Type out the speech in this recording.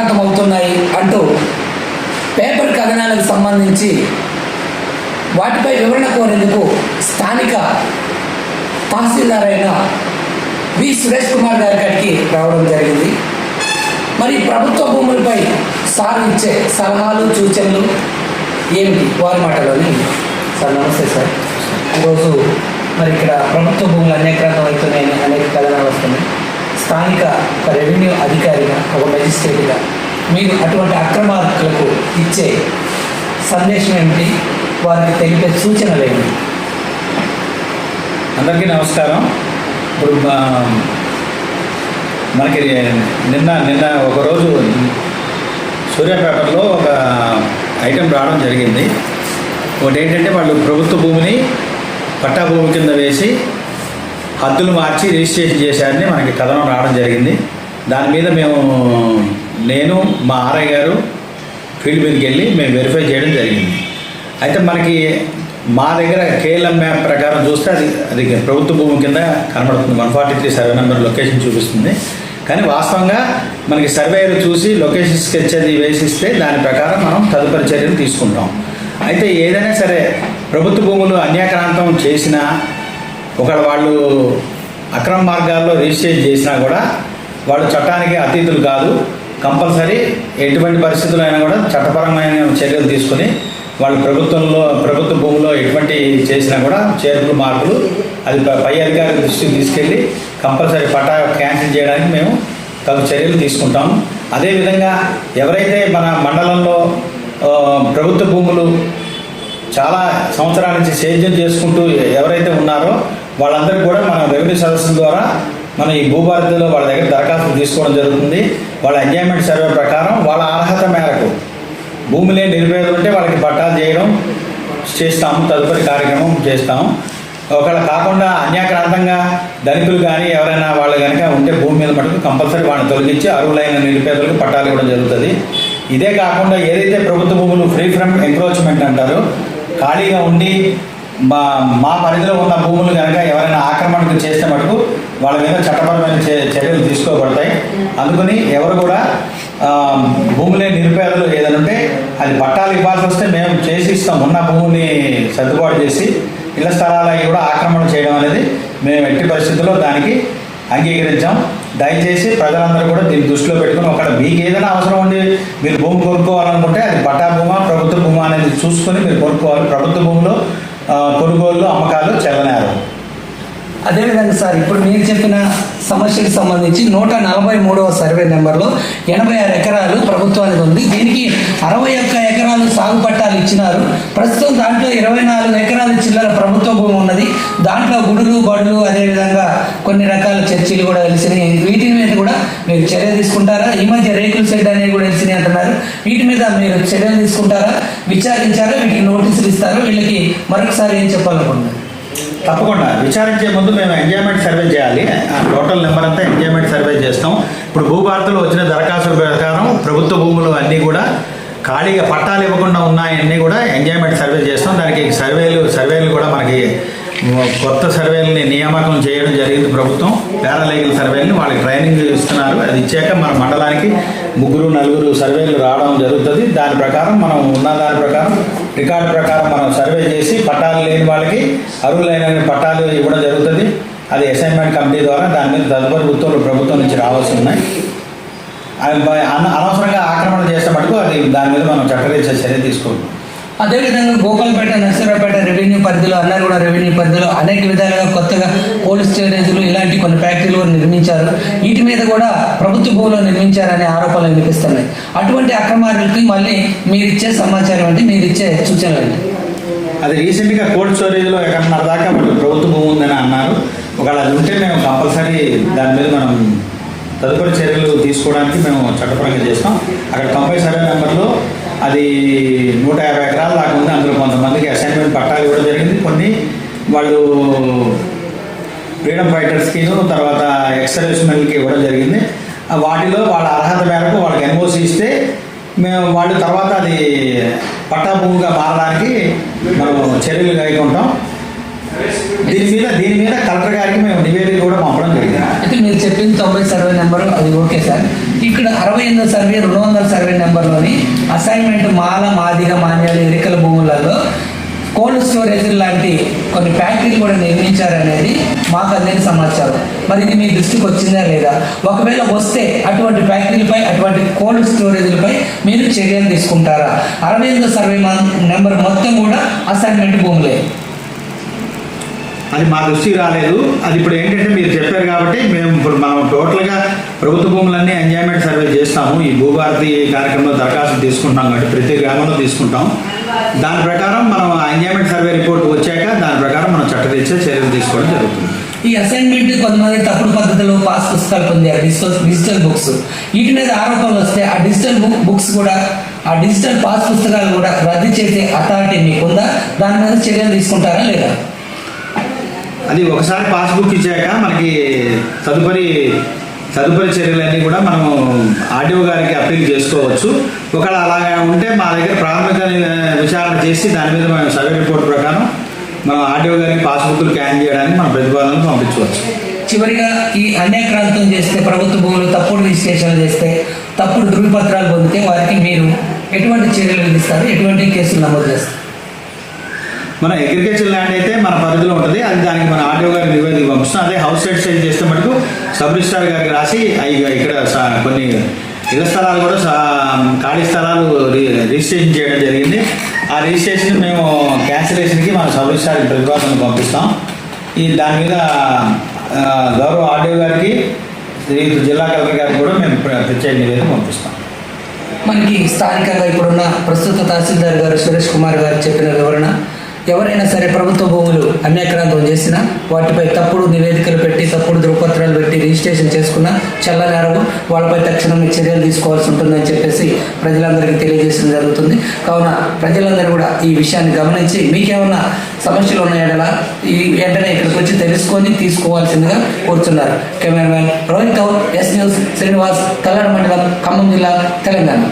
అన్యాక్రాంతం అవుతున్నాయి అంటూ పేపర్ కథనాలకు సంబంధించి వాటిపై వివరణ కోరేందుకు స్థానిక తహసీల్దార్ అయిన వి. సురేష్ కుమార్ గారి కాడికి రావడం జరిగింది. మరి ప్రభుత్వ భూములపై సార్ ఇచ్చే సలహాలు సూచనలు ఏమిటి? వారి మాటలోని సార్ నమస్తే సార్. ఈరోజు మరి ఇక్కడ ప్రభుత్వ భూములు అనేకరకం అవుతున్నాయని అనేక కథనాలు వస్తున్నాయి. స్థానిక రెవెన్యూ అధికారిగా ఒక మెజిస్ట్రేట్గా మీరు అటువంటి అక్రమార్కులకు ఇచ్చే సందేశం ఏమిటి? వారికి తెలిపే సూచనలు ఏమిటి? అందరికీ నమస్కారం. ఇప్పుడు మనకి నిన్న నిన్న ఒకరోజు సూర్య పేపర్లో ఒక ఐటెం రావడం జరిగింది. ఒకటి ఏంటంటే వాళ్ళు ప్రభుత్వ భూమిని పట్టా భూమి కింద వేసి హద్దులు మార్చి రిజిస్ట్రేషన్ చేశారని మనకి కథనం రావడం జరిగింది. దాని మీద మేము నేను మా ఆర్ఐ గారు ఫీల్డ్ మీదకి వెళ్ళి మేము వెరిఫై చేయడం జరిగింది. అయితే మనకి మా దగ్గర కేఎల్ఎం మ్యాప్ ప్రకారం చూస్తే అది అది ప్రభుత్వ భూమి కింద కనబడుతుంది. One forty three survey number location చూపిస్తుంది. కానీ వాస్తవంగా మనకి సర్వేలు చూసి లొకేషన్ స్కెచ్ అది వేసిస్తే దాని ప్రకారం మనం తదుపరి చర్యలు తీసుకుంటాం. అయితే ఏదైనా సరే ప్రభుత్వ భూములు అన్యాక్రాంతం చేసినా ఒక వాళ్ళు అక్రమ మార్గాల్లో రిజిస్ట్రేషన్ చేసినా కూడా వాళ్ళు చట్టానికి అతీతులు కాదు. కంపల్సరీ ఎటువంటి పరిస్థితులు అయినా కూడా చట్టపరమైన చర్యలు తీసుకుని వాళ్ళ ప్రభుత్వంలో ప్రభుత్వ భూమిలో ఎటువంటి చేసినా కూడా చేర్పులు మార్పులు అది పై అధికారి దృష్టికి తీసుకెళ్ళి కంపల్సరీ పట్టా క్యాన్సిల్ చేయడానికి మేము తగు చర్యలు తీసుకుంటాము. అదేవిధంగా ఎవరైతే మన మండలంలో ప్రభుత్వ భూములు చాలా సంవత్సరాల నుంచి సేద్యం చేసుకుంటూ ఎవరైతే ఉన్నారో వాళ్ళందరికీ కూడా మన రెవెన్యూ సదస్సు ద్వారా మన ఈ భూభారతిలో వాళ్ళ దగ్గర దరఖాస్తు తీసుకోవడం జరుగుతుంది. వాళ్ళ ఎంజాయ్మెంట్ సర్వే ప్రకారం వాళ్ళ అర్హత మేరకు భూమి లేని నిరుపేదలు ఉంటే వాళ్ళకి పట్టాలు చేయడం చేస్తాము తదుపరి కార్యక్రమం చేస్తాము. ఒకవేళ కాకుండా అన్యాక్రాంతంగా ధనికులు కానీ ఎవరైనా వాళ్ళు కనుక ఉంటే భూమి మీద మటుకు కంపల్సరీ వాళ్ళని తొలగించి అరువులైన నిరుపేదలకు పట్టాలు ఇవ్వడం జరుగుతుంది. ఇదే కాకుండా ఏదైతే ప్రభుత్వ భూములు ఫ్రీ ఫ్రమ్ ఎంక్రోచ్మెంట్ అంటారో ఖాళీగా ఉండి మా మా పరిధిలో ఉన్న భూములు కనుక ఎవరైనా ఆక్రమణకు చేస్తే మటుకు వాళ్ళ మీద చట్టపరమైన చర్యలు తీసుకోబడతాయి. అందుకని ఎవరు కూడా భూములే నిరుపేదలు ఏదైనా ఉంటే అది పట్టాలు ఇవ్వాల్సి వస్తే మేము చేసి ఇస్తాం. ఉన్న భూమిని సర్దుబాటు చేసి ఇళ్ళ స్థలాలకి కూడా ఆక్రమణ చేయడం అనేది మేము ఎట్టి పరిస్థితుల్లో దానికి అంగీకరించాం. దయచేసి ప్రజలందరూ కూడా దీన్ని దృష్టిలో పెట్టుకుని ఒకవేళ మీకు ఏదైనా అవసరం ఉండి మీరు భూమి కొనుక్కోవాలనుకుంటే అది పట్టా భూమా ప్రభుత్వ భూమా అనేది చూసుకొని మీరు కొనుక్కోవాలి. ప్రభుత్వ భూమిలో ఆ, అమ్మకాలు చెల్లనారు అదేవిధంగా సార్ ఇప్పుడు మీరు చెప్పిన సమస్యకు సంబంధించి నూట నలభై మూడవ సర్వే నెంబర్లో ఎనభై ఆరు ఎకరాలు ప్రభుత్వానికి ఉంది. దీనికి అరవై ఒక్క ఎకరాలు సాగు పట్టాలు ఇచ్చినారు. ప్రస్తుతం దాంట్లో ఇరవై నాలుగు ఎకరాలు చిల్లర ప్రభుత్వ భూమి ఉన్నది. దాంట్లో గుడులు బడులు అదేవిధంగా కొన్ని రకాల చర్చీలు కూడా వెలిసినాయి. వీటి మీద కూడా మీరు చర్య తీసుకుంటారా? ఈ మధ్య రేకుల షెడ్ అనేవి కూడా వెలిసినాయి అంటున్నారు. వీటి మీద మీరు చర్యలు తీసుకుంటారా? విచారించారు వీటికి నోటీసులు ఇస్తారు వీళ్ళకి మరొకసారి ఏం చెప్పాలనుకుంటున్నారు? తప్పకుండా. విచారించే ముందు మేము ఎంజాయ్మెంట్ సర్వే చేయాలి. ఆ టోటల్ నెంబర్ అంతా ఎంజాయ్మెంట్ సర్వే చేస్తాం. ఇప్పుడు భూభారతలో వచ్చిన దరఖాస్తుల ప్రకారం ప్రభుత్వ భూములు అన్నీ కూడా ఖాళీగా పట్టాలు ఇవ్వకుండా ఉన్నాయన్నీ కూడా ఎంజాయ్మెంట్ సర్వే చేస్తాం. దానికి సర్వే కొత్త సర్వేలని నియామకం చేయడం జరిగింది ప్రభుత్వం. పారాలీగల్ సర్వేలని వాళ్ళకి ట్రైనింగ్ ఇస్తున్నారు. అది ఇచ్చాక మన మండలానికి ముగ్గురు నలుగురు సర్వేలు రావడం జరుగుతుంది. దాని ప్రకారం మనం ఉన్న దాని ప్రకారం రికార్డు ప్రకారం మనం సర్వే చేసి పట్టాలు లేని వాళ్ళకి అర్హులైన పట్టాలు ఇవ్వడం జరుగుతుంది. అది అసైన్మెంట్ కమిటీ ద్వారా దాని మీద తదుపరి ఉత్తర్వులు ప్రభుత్వం నుంచి రావాల్సి ఉన్నాయి. అనవసరంగా ఆక్రమణ చేస్తే మటుకు అది దాని మీద మనం చట్టరీత్యా చర్య తీసుకుంటాం అదేవిధంగా గోపాలపేట నర్సరావుపేట రెవెన్యూ పరిధిలో అన్నారగూడ రెవెన్యూ పరిధిలో అనేక విధాలుగా కొత్తగా కోల్డ్ స్టోరేజ్లు ఇలాంటి కొన్ని ఫ్యాక్టరీలు నిర్మించారు. వీటి మీద కూడా ప్రభుత్వ భూములు నిర్మించారనే ఆరోపణలు వినిపిస్తున్నాయి. అటువంటి అక్రమాలకి మళ్ళీ మీరు ఇచ్చే సమాచారం అంటే మీరు ఇచ్చే సూచనలు అండి అది రీసెంట్గా కోల్డ్ స్టోరేజ్లో ఎక్కడన్నర దాకా వాళ్ళు ప్రభుత్వ భూమి ఉందని అన్నారు. ఒకవేళ అది ఉంటే మేము కంపల్సరీ దాని మీద మనం తదుపరి చర్యలు తీసుకోవడానికి మేము చట్టపరంగా చేస్తాం. అక్కడ కంపల్సరీ నెంబర్లో అది నూట యాభై ఎకరాల దాకా ఉంది. అందులో కొంతమందికి అసైన్మెంట్ పట్టాలు ఇవ్వడం జరిగింది. కొన్ని వాళ్ళు ఫ్రీడమ్ ఫైటర్స్కిను తర్వాత ఎక్సర్వేషనల్కి ఇవ్వడం జరిగింది. వాటిలో వాళ్ళ అర్హత మేరకు వాళ్ళకి ఎన్ఓసి ఇస్తే మేము వాళ్ళు తర్వాత అది పట్టా భూమిగా మారడానికి మనం చర్యలు ఉంటాం దీని మీద దీని మీద కలెక్టర్ గారికి మేము నివేదిక కూడా పంపడం జరిగింది. అయితే మీరు చెప్పింది తొంభై సర్వే నెంబర్ అది ఓకే సార్. ఇక్కడ అరవై ఎనిమిదో సర్వే రెండు వందల సర్వే నెంబర్లోని అసైన్మెంట్ మాల మాదిగ మాన్యాలు ఎరికల భూములలో కోల్డ్ స్టోరేజ్ లాంటి కొన్ని ఫ్యాక్టరీలు కూడా నిర్మించారనేది మాకు అందిన సమాచారం. మరి ఇది మీ దృష్టికి వచ్చిందా లేదా? ఒకవేళ వస్తే అటువంటి ఫ్యాక్టరీలపై అటువంటి కోల్డ్ స్టోరేజ్లపై మీరు చర్యలు తీసుకుంటారా? అరవై ఎనిమిదో సర్వే నెంబర్ మొత్తం కూడా అసైన్మెంట్ భూములే. అది మా దృష్టికి రాలేదు. అది ఇప్పుడు ఏంటంటే మీరు చెప్పారు కాబట్టి మేము ఇప్పుడు మనం ప్రభుత్వ భూములన్నీ ఎంజాయ్మెంట్ సర్వే చేస్తాము. ఈ భూభారతి కార్యక్రమంలో దరఖాస్తులు తీసుకుంటాం కాబట్టి ప్రతి గ్రామంలో తీసుకుంటాం. దాని ప్రకారం మనం ఎంజాయ్మెంట్ సర్వే రిపోర్ట్ వచ్చాక దాని ప్రకారం మనం చట్టరీత్యా చర్యలు తీసుకోవడం జరుగుతుంది. ఈ అసైన్మెంట్ కొంతమంది తప్పుడు పద్ధతిలో పాస్ పుస్తకాలు పొందారు. డిజిటల్ డిజిటల్ బుక్స్ వీటి మీద ఆరోపణలు వస్తే ఆ డిజిటల్ బుక్ బుక్స్ కూడా ఆ డిజిటల్ పాస్ పుస్తకాలు కూడా రద్దు చేసే అథారిటీ మీకుందా దాని మీద చర్యలు తీసుకుంటారా లేదా? అది ఒకసారి పాస్బుక్ ఇచ్చాక మనకి తదుపరి తదుపరి చర్యలన్నీ కూడా మనం ఆర్డీఓ గారికి అప్పీల్ చేసుకోవచ్చు. ఒకవేళ అలాగా ఉంటే మా దగ్గర ప్రాథమిక విచారణ చేసి దాని మీద మనం సర్వే రిపోర్ట్ ప్రకారం మనం ఆర్డీఓ గారికి పాస్బుక్లు క్యాన్ చేయడానికి మన ప్రతిపాదనలు పంపించవచ్చు. చివరిగా ఈ అన్యాక్రాంతం చేస్తే ప్రభుత్వ భూములు తప్పుడు రిజిస్ట్రేషన్ చేస్తే తప్పుడు ధృవపత్రాలు పొందితే వారికి మీరు ఎటువంటి చర్యలు విధిస్తారు? ఎటువంటి కేసులు నమోదు చేస్తారు? మన అగ్రికల్చర్ ల్యాండ్ అయితే మన పరిధిలో ఉంటుంది. అది దానికి మన ఆర్డీఓ గారికి నివేదిక పంపిస్తాం. అదే హౌస్ సైడ్ సైజ్ చేస్తే మటుకు సబ్ రిజిస్ట్రార్ గారికి రాసి ఇక్కడ కొన్ని ఇళ్ళ స్థలాలు కూడా ఖాళీ స్థలాలు రిజిస్ట్రేషన్ చేయడం జరిగింది. ఆ రిజిస్ట్రేషన్ మేము క్యాన్సిలేషన్కి మన సబ్ రిజిస్ట్రార్కి ప్రతిపాదన పంపిస్తాం. ఈ దాని మీద గౌరవ ఆర్డీఓ గారికి జిల్లా కలెక్టర్ గారికి కూడా మేము ప్రత్యేక నివేదిక పంపిస్తాం. మనకి స్థానికంగా ఇప్పుడున్న ప్రస్తుత తహసీల్దార్ గారు సురేష్ కుమార్ గారు చెప్పిన వివరణ ఎవరైనా సరే ప్రభుత్వ భూములు అన్యాక్రాంతం చేసినా వాటిపై తప్పుడు నివేదికలు పెట్టి తప్పుడు ధృవపత్రాలు పెట్టి రిజిస్ట్రేషన్ చేసుకున్నా చల్లనేరవు వాళ్ళపై తక్షణమే చర్యలు తీసుకోవాల్సి ఉంటుందని చెప్పేసి ప్రజలందరికీ తెలియజేయడం జరుగుతుంది. కావున ప్రజలందరూ కూడా ఈ విషయాన్ని గమనించి మీకేమన్నా సమస్యలు ఉన్నాయడలా ఈ వెంటనే ఇక్కడికి వచ్చి తెలుసుకొని తీసుకోవాల్సిందిగా కోరుతున్నారు. Cameraman Rohit Kaur S news Srinivas Kallada మండలం ఖమ్మం జిల్లా తెలంగాణ.